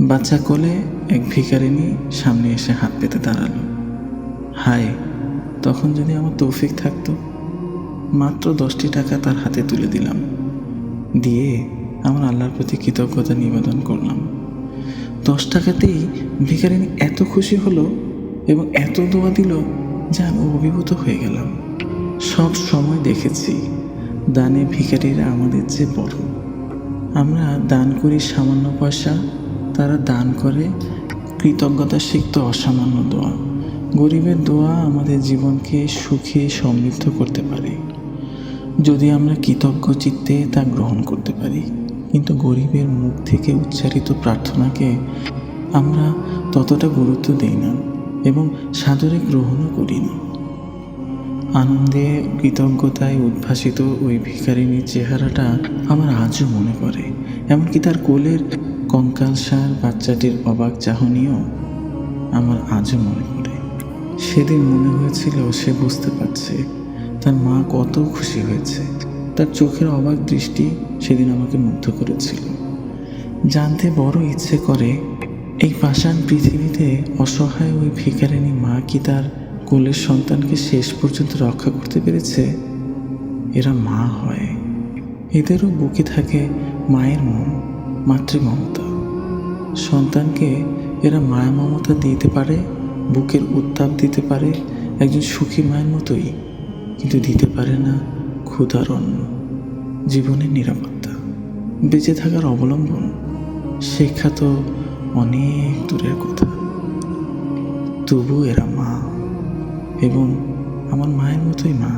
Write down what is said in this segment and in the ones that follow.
বাচ্চা কোলে এক ভিখারিনী সামনে এসে হাত পেতে দাঁড়াল। হায়, তখন যদি আমার তৌফিক থাকতো, মাত্র দশটি টাকা তার হাতে তুলে দিলাম। দিয়ে আমার আল্লাহর প্রতি কৃতজ্ঞতা নিবেদন করলাম। দশ টাকাতেই ভিখারিনী এত খুশি হলো এবং এত দোয়া দিল যে আমি অভিভূত হয়ে গেলাম। সব সময় দেখেছি, দানে ভিখারিরা আমাদের যে বড়। আমরা দান করি সামান্য পয়সা তারা দান করে কৃতজ্ঞতা শিখত অসামান্য দোয়া। গরিবের দোয়া আমাদের জীবনকে সুখে সমৃদ্ধ করতে পারে। যদি আমরা কৃতজ্ঞ চিত্তে তা গ্রহণ করতে পারি, কিন্তু গরিবের মুখ থেকে উচ্চারিত প্রার্থনাকে আমরা ততটা গুরুত্ব দিই না এবং সাদরে গ্রহণও করি না। আনন্দে কৃতজ্ঞতায় উদ্ভাসিত ওই ভিখারিনীর চেহারাটা আমার আজও মনে পড়ে, এমনকি তার কোলের কঙ্কালসার বাচ্চাটির অবাক চাহনিও আমার আজও মনে পড়ে। সেদিন মনে হয়েছিল সে বুঝতে পারছে তার মা কত খুশি হয়েছে। তার চোখের অবাক দৃষ্টি সেদিন আমাকে মুগ্ধ করেছিল। জানতে বড় ইচ্ছে করে এই পাষাণ পৃথিবীতে অসহায় ওই ভিখারিনী মা কি তার কোলের সন্তানকে শেষ পর্যন্ত রক্ষা করতে পেরেছে? এরা মা হয়। এদেরও বুকে থাকে মায়ের মন। মাতৃমমতা। সন্তানকে এরা মায়া মমতা দিতে পারে, বুকের উত্তাপ দিতে পারে, একজন সুখী মায়ের মতোই, কিন্তু দিতে পারে না ক্ষুধার অন্ন। জীবনের নিরাপত্তা। বেঁচে থাকার অবলম্বন শিক্ষা তো অনেক দূরের কথা। তবু এরা মা এবং আমার মায়ের মতোই মা।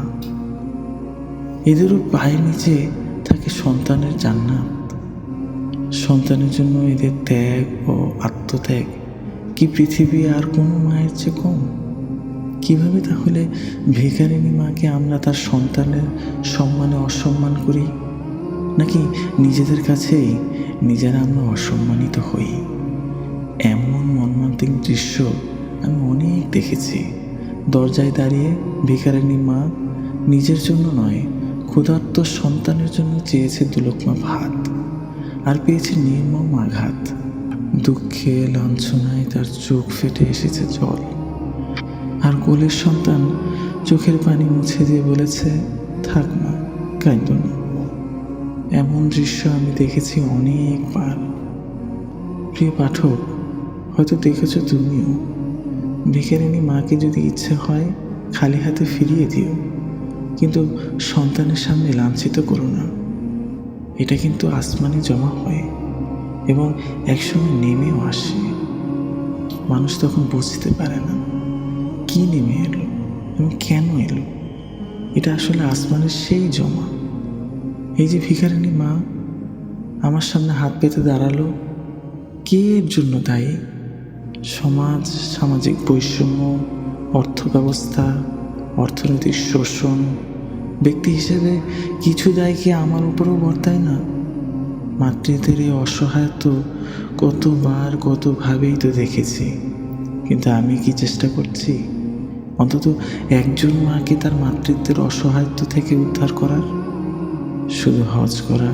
এদেরও পায়ের নিচে থাকে সন্তানের জান্নাত। সন্তানের জন্য এদের ত্যাগ ও আত্মত্যাগ। কি পৃথিবী আর কোনো মায়ের চেয়ে কম? কীভাবে তাহলে ভিখারিনী মাকে আমরা তার সন্তানের সম্মানে অসম্মান করি? নাকি নিজেদের কাছেই নিজেরা আমরা অসম্মানিত হই? এমন মর্মান্তিক দৃশ্য আমি অনেক দেখেছি। দরজায় দাঁড়িয়ে ভিখারিনী মা নিজের জন্য নয়, ক্ষুধার্ত সন্তানের জন্য চেয়েছে দুলকমা ভাত। আর পেয়েছে নির্মম আঘাত। দুঃখে লাঞ্ছনায় তার চোখ ফেটে এসেছে জল। আর কোলের সন্তান চোখের পানি মুছে দিয়ে বলেছে, থাক মা কান্দ না। এমন দৃশ্য আমি দেখেছি অনেকবার। প্রিয় পাঠক, হয়তো দেখেছ তুমিও। ভিখারিনী মাকে যদি ইচ্ছে হয়, খালি হাতে ফিরিয়ে দিও। কিন্তু সন্তানের সামনে লাঞ্ছিত করো না। এটা কিন্তু আসমানে জমা হয় এবং একসময় নেমেও আসে। মানুষ তখন বুঝতে পারে না, কি নেমে এলো এবং কেন এলো। এটা আসলে আসমানের সেই জমা। এই যে ভিখারিনী মা, আমার সামনে হাত পেতে দাঁড়াল, কে এর জন্য দায়ী? সমাজ, সামাজিক বৈষম্য অর্থ ব্যবস্থা অর্থনৈতিক শোষণ ব্যক্তি হিসেবে কিছু দায় কি আমার উপরেও বর্তায় না? মাতৃদের এই অসহায়ত্ব কতবার, কতভাবেই তো দেখেছি। কিন্তু আমি কি চেষ্টা করছি? অন্তত একজন মাকে তার মাতৃত্বের অসহায়ত্ব থেকে উদ্ধার করার? শুধু হজ করা,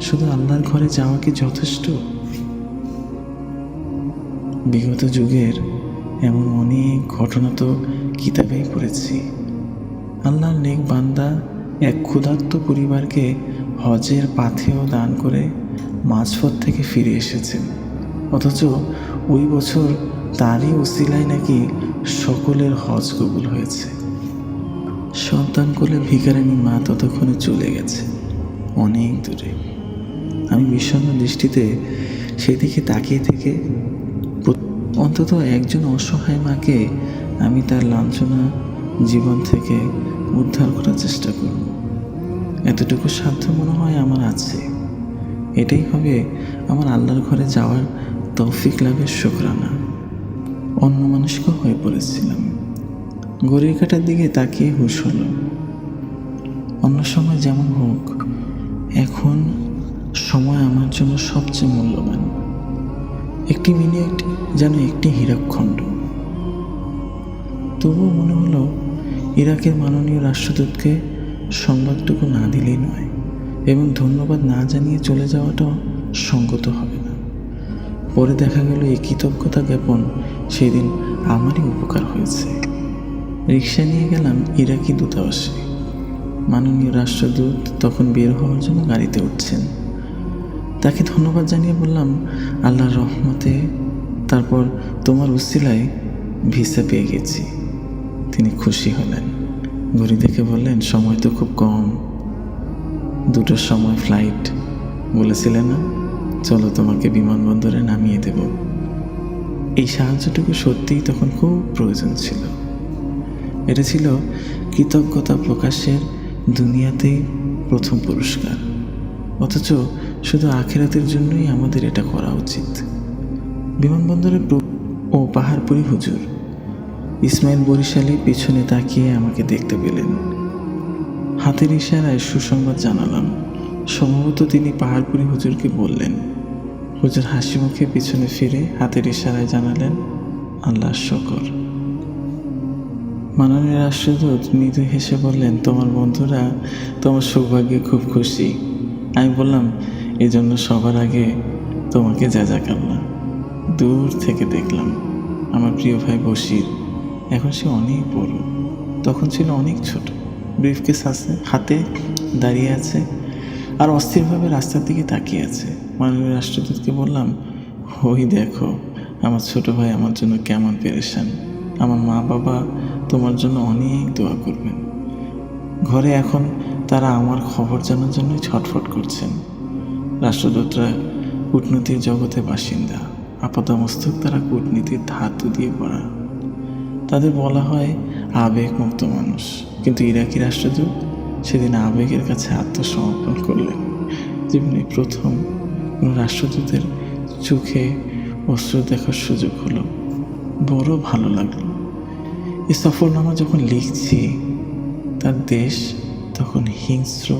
শুধু আল্লাহর ঘরে যাওয়া কি যথেষ্ট? বিগত যুগের এমন অনেক ঘটনা তো কিতাবেই পড়েছি। আল্লাহর নেক বান্দা এক ক্ষুধার্ত পরিবারকে হজের পাথেও দান করে মাঝপথ থেকে ফিরে এসেছেন। অথচ ওই বছর তারই উসিলায় নাকি সকলের হজ কবুল হয়েছে। সন্তান কোলে ভিকারিনী মা ততক্ষণে চলে গেছে, অনেক দূরে। আমি বিষণ্ণ দৃষ্টিতে সেদিকে তাকিয়ে থেকে অন্তত একজন অসহায় মাকে আমি তার লাঞ্ছনা জীবন থেকে উদ্ধার করার চেষ্টা করব। এতটুকু সাধ্য মনে হয় আমার আছে। এটাই হবে আমার আল্লাহর ঘরে যাওয়ার তৌফিক লাভের শুক্রানা। অন্য মানুষকে হয়ে পড়েছিলাম। ঘড়ির কাটার দিকে তাকিয়ে হুশ হলো অন্য সময় যেমন হোক, এখন সময় আমার জন্য সবচেয়ে মূল্যবান। একটি মিনিট যেন একটি হীরাখণ্ড। তবুও মনে হলো ইরাকের মাননীয় রাষ্ট্রদূতকে সংবাদটুকু না দিলেই নয়, এবং ধন্যবাদ না জানিয়ে চলে যাওয়াটাও সঙ্গত হবে না। পরে দেখা গেল এই কৃতজ্ঞতা জ্ঞাপন সেদিন আমারই উপকার হয়েছে। রিক্সা নিয়ে গেলাম ইরাকি দূতাবাসে। মাননীয় রাষ্ট্রদূত তখন বের হওয়ার জন্য গাড়িতে উঠছেন। তাকে ধন্যবাদ জানিয়ে বললাম, আল্লাহর রহমতে তারপর তোমার উসিলায় ভিসা পেয়ে গেছি। তিনি খুশি হলেন। ঘড়ি দেখে বললেন, সময় তো খুব কম। দুটোর সময় ফ্লাইট বলেছিলে না? চলো তোমাকে বিমানবন্দরে নামিয়ে দেব। এই সাহায্যটুকু সত্যিই তখন খুব প্রয়োজন ছিল। এটা ছিল কৃতজ্ঞতা প্রকাশের দুনিয়াতেই প্রথম পুরস্কার। অথচ শুধু আখেরাতের জন্যই আমাদের এটা করা উচিত। বিমানবন্দরে ও পাহাড়পুরি হুজুর ইসমাইল বরিশালে পিছনে তাকিয়ে আমাকে দেখতে পেলেন। হাতের ইশারায় সুসংবাদ জানালাম। সম্ভবত তিনি পাহাড়পুরি হুজুরকে বললেন। হুজুর হাসি মুখে পিছনে ফিরে হাতের ইশারায় জানালেন আল্লাহ শকর। মাননীয় রাষ্ট্রদূত মৃদু হেসে বললেন, তোমার বন্ধুরা তোমার সৌভাগ্যে খুব খুশি। আমি বললাম এই জন্য সবার আগে তোমাকে জাজাকাল্লা দূর থেকে দেখলাম। আমার প্রিয় ভাই বশির এখন সে অনেক বড়। তখন ছিল অনেক ছোট। ব্রিফকেস আছে, হাতে দাঁড়িয়ে আছে আর অস্থিরভাবে রাস্তার দিকে তাকিয়ে আছে। মাননীয় রাষ্ট্রদূতকে বললাম, ওই দেখো, আমার ছোট ভাই আমার জন্য কেমন পেরেশান। আমার মা বাবা তোমার জন্য অনেক দোয়া করবেন। ঘরে এখন তারা আমার খবর জানার জন্যই ছটফট করছেন। রাষ্ট্রদূতরা কূটনীতির জগতে বাসিন্দা। আপাতমস্তক তারা কূটনীতির ধাতু দিয়ে পড়া তাদের বলা হয় আবেগ মুক্ত মানুষ। কিন্তু ইরাকি রাষ্ট্রদূত সেদিন আবেগের কাছে আত্মসমর্পণ করলেন। জীবনে প্রথম কোনো রাষ্ট্রদূতের চোখে অস্ত্র দেখার সুযোগ হলো, বড় ভালো লাগল। এই সফরনামা যখন লিখছি, তার দেশ তখন হিংস্র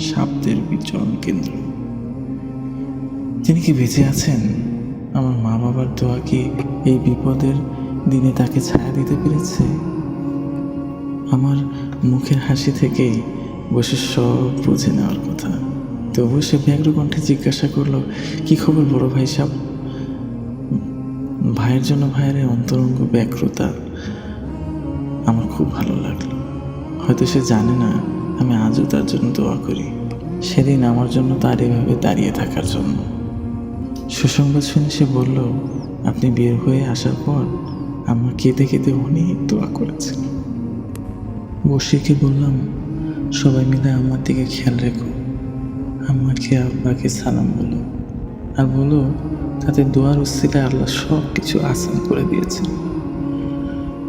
সাপদের বিচরণ কেন্দ্র। তিনি কি বেঁচে আছেন? আমার মা বাবার দোয়া কি এই বিপদের দিনে তাকে ছায়া দিতে পেরেছে। আমার মুখের হাসি থেকেই বসে সব বুঝে নেওয়ার কথা। তবু সে ব্যগ্র কণ্ঠে জিজ্ঞাসা করল, কি খবর বড় ভাই সাহেব ভাইয়ের জন্য ভাইয়ের অন্তরঙ্গ ব্যগ্রতা আমার খুব ভালো লাগল। হয়তো সে জানে না, আমি আজও তার জন্য দোয়া করি। সেদিন আমার জন্য তার এভাবে দাঁড়িয়ে থাকার জন্য। সুসংবাদ শুনে সে বলল, আপনি বের হয়ে আসার পর আম্মা কেঁদে কেঁদে অনেক দোয়া করেছেন বসিকে বললাম, সবাই মিলে আমার দিকে খেয়াল রেখো। আম্মাকে আব্বাকে সালাম বলো। আর বলো তাদের দোয়ার উস্তিলে আল্লাহ সব কিছু আসান করে দিয়েছেন।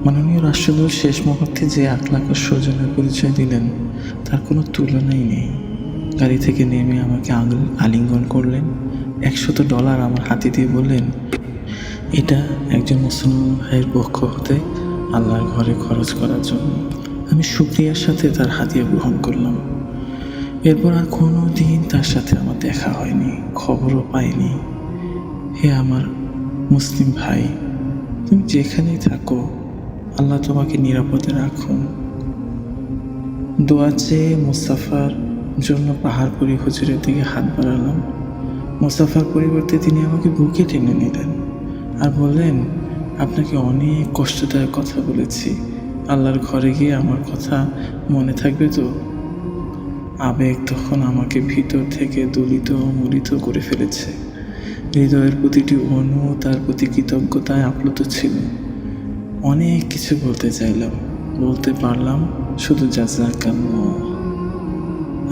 মাননীয় রাষ্ট্রদূত শেষ মুহূর্তে যে আখলাখ ও সৌজনের পরিচয় দিলেন, তার কোনো তুলনাই নেই। গাড়ি থেকে নেমে আমাকে আলিঙ্গন করলেন। একশত ডলার আমার হাতে দিয়ে বললেন এটা একজন মুসলমান ভাইয়ের পক্ষ হতে আল্লাহর ঘরে খরচ করার জন্য। আমি সুক্রিয়ার সাথে তার হাতিয়া গ্রহণ করলাম। এরপর আর কোনো দিন তার সাথে আমার দেখা হয়নি, খবরও পাইনি। হে আমার মুসলিম ভাই, তুমি যেখানেই থাকো, আল্লাহ তোমাকে নিরাপদে রাখুন। দোয়া চেয়ে মুস্তাফার জন্য পাহাড়পুরি হুজুরের দিকে হাত বাড়ালাম। মুস্তাফার পরিবর্তে তিনি আমাকে বুকে টেনে নিলেন। আর বললেন আপনাকে অনেক কষ্টদায়ক কথা বলেছি। আল্লাহর ঘরে গিয়ে আমার কথা মনে থাকবে তো? আবেগ তখন আমাকে ভিতর থেকে দলিত ও মলিত করে ফেলেছে। হৃদয়ের প্রতিটি অণু তার প্রতি কৃতজ্ঞতায় আপ্লুত ছিল। অনেক কিছু বলতে চাইলাম। বলতে পারলাম, শুধু জাজাকাল্লাহ।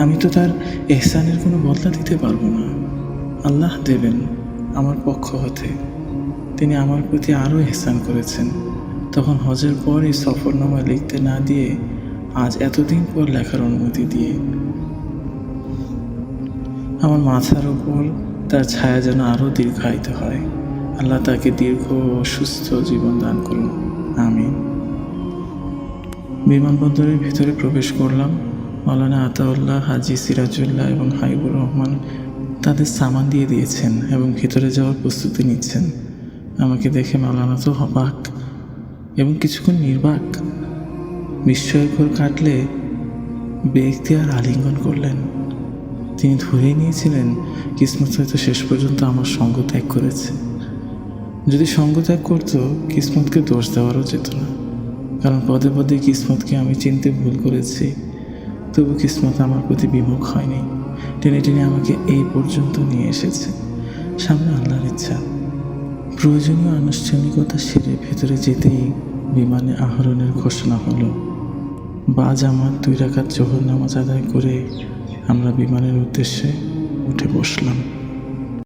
আমি তো তার এহসানের কোনো বদলা দিতে পারব না। আল্লাহ দেবেন আমার পক্ষ হতে। তিনি আমার প্রতি আরও এহসান করেছেন। তখন হজের পর এই সফরনামা লিখতে না দিয়ে আজ এতদিন পর লেখার অনুমতি দিয়ে। আমার মাথার উপর তার ছায়া যেন আরও দীর্ঘায়িত হয়। আল্লাহ তাকে দীর্ঘ ও সুস্থ জীবন দান করুন। আমি বিমানবন্দরের ভিতরে প্রবেশ করলাম। মৌলানা আতাউল্লাহ হাজি সিরাজুল্লাহ এবং হাইবুর রহমান তাদের সামান দিয়ে দিয়েছেন এবং ভিতরে যাওয়ার প্রস্তুতি নিচ্ছেন। আমাকে দেখে মাওলানা তো হবাক এবং কিছুক্ষণ নির্বাক। বিস্ময়ের ঘোর কাটলে ব্যক্তি আর আলিঙ্গন করলেন। তিনি ধরেই নিয়েছিলেন, কিসমত হয়তো শেষ পর্যন্ত আমার সঙ্গ ত্যাগ করেছে। যদি সঙ্গ ত্যাগ করতো, কিসমতকে দোষ দেওয়ারও যেত না। কারণ পদে পদে কিসমতকে আমি চিনতে ভুল করেছি। তবু কিসমত আমার প্রতি বিমুখ হয়নি। টেনে টেনে আমাকে এই পর্যন্ত নিয়ে এসেছে। সামনে আল্লাহর ইচ্ছা। প্রয়োজনীয় আনুষ্ঠানিকতা সেরে ভেতরে যেতেই বিমানে আহরণের ঘোষণা হলো। বাজ আমার দুই রাখার জোহর নামাজ আদায় করে আমরা বিমানের উদ্দেশ্যে উঠে বসলাম।